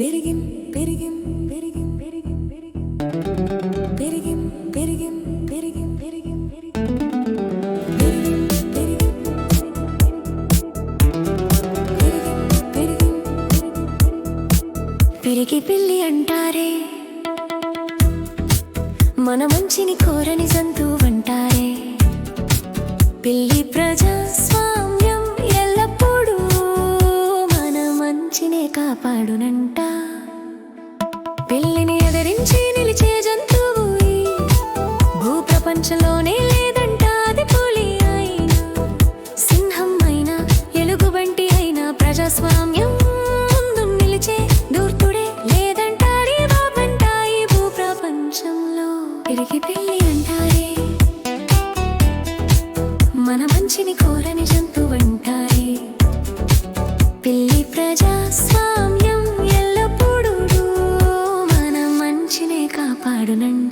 పెరిగిం పెరిగిం పెరిగిం పెరిగిం పెరిగిం. పెరిగిం పెరిగిం పెరిగిం పెరిగిం పెరిగి. పిల్లి అంటారే. మన మంచిని కోరని జంతువంటారే భూప్రపంచంలోనే లేదంట అది పులి అయినా. సింహం అయినా ఎలుగుబంటి అయినా ప్రజాస్వామ్యం ముందు నిలిచే దూర్తుడే లేదంటాడే బాబంట ఈ భూప్రపంచంలో. తిరిగి పిల్లి అంటారే. మన మంచిని కోరని జంతువు అంటారే. పిల్లి ప్రజాస్వామ్యం ఎల్లప్పుడూ మన మంచినే కాపాడునంట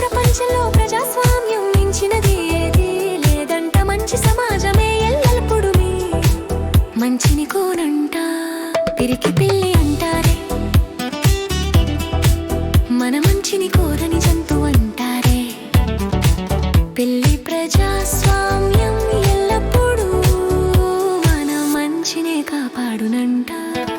ప్రపంచంలో ప్రజాస్వామ్యం మించినది ఏది లేదంట. మంచి సమాజమే ఎల్లప్పుడు మంచిని కోనంట పిరికి పిల్లి అంటారే. మన మంచిని కోరని జంతు అంటారే. పిల్లి ప్రజాస్వామ్యం ఎల్లప్పుడూ మన మంచినే కాపాడునంటారు